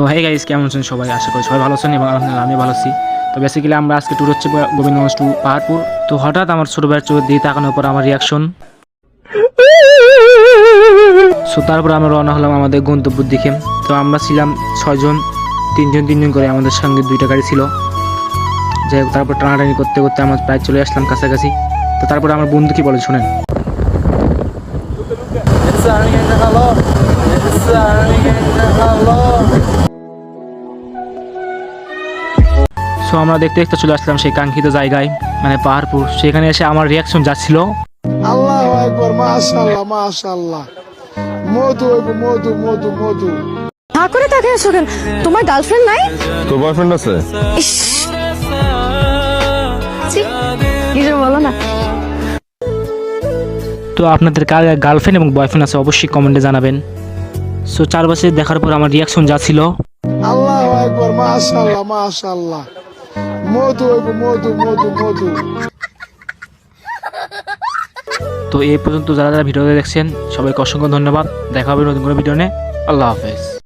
তো hey guys কেমন আছেন সবাই? আশা করি সবাই ভালো আছেন এবং আলহামদুলিল্লাহ আমি ভালো আছি। তো বেসিক্যালি আমরা আজকে ট্যুর হচ্ছে গোবিন্দগঞ্জ টু পাহাড়পুর। তো হঠাৎ আমার ছোট ভাইয়ের চোখের দিকে তাকানোর পর আমার রিয়াকশন সো তারপর আমরা রওনা হলাম আমাদের গন্তব্যের দিকে। তো আমরা ছিলাম ছয়জন, তিনজন তিনজন করে আমাদের সঙ্গে দুইটা গাড়ি ছিল। যাই হোক, তারপর টানাটানি করতে করতে আমরা প্রায় চলে আসলাম কাছাকাছি। তো তারপরে আমার বন্ধু কি বলে শুনেন। সো আমরা দেখতে দেখতে চলে আসলাম সেই কাঙ্ক্ষিত জায়গায় মানে পাহাড়পুর। সেখানে এসে আমার রিয়াকশন যাচ্ছিল আল্লাহ একবার মাশাল্লাহ মাশাল্লাহ মধু মধু মধু মধু। হা করে তাকে আছো কেন? তোমার গার্লফ্রেন্ড নাই? তোর বয়ফ্রেন্ড আছে? কিছু বলো না। তো আপনাদের কার গার্লফ্রেন্ড এবং বয়ফ্রেন্ড আছে অবশ্যই কমেন্টে জানাবেন। সো চার বছর দেখার পর আমার রিয়াকশন যা ছিল। আল্লাহ একবার মাশাল্লাহ মাশাল্লাহ মধু মধু মধু মধু তো এই পর্যন্ত যারা যারা ভিডিওতে দেখছেন, সবাইকে অসংখ্য ধন্যবাদ। দেখা হবে নতুন কোনো ভিডিও নিয়ে। আল্লাহ হাফেজ।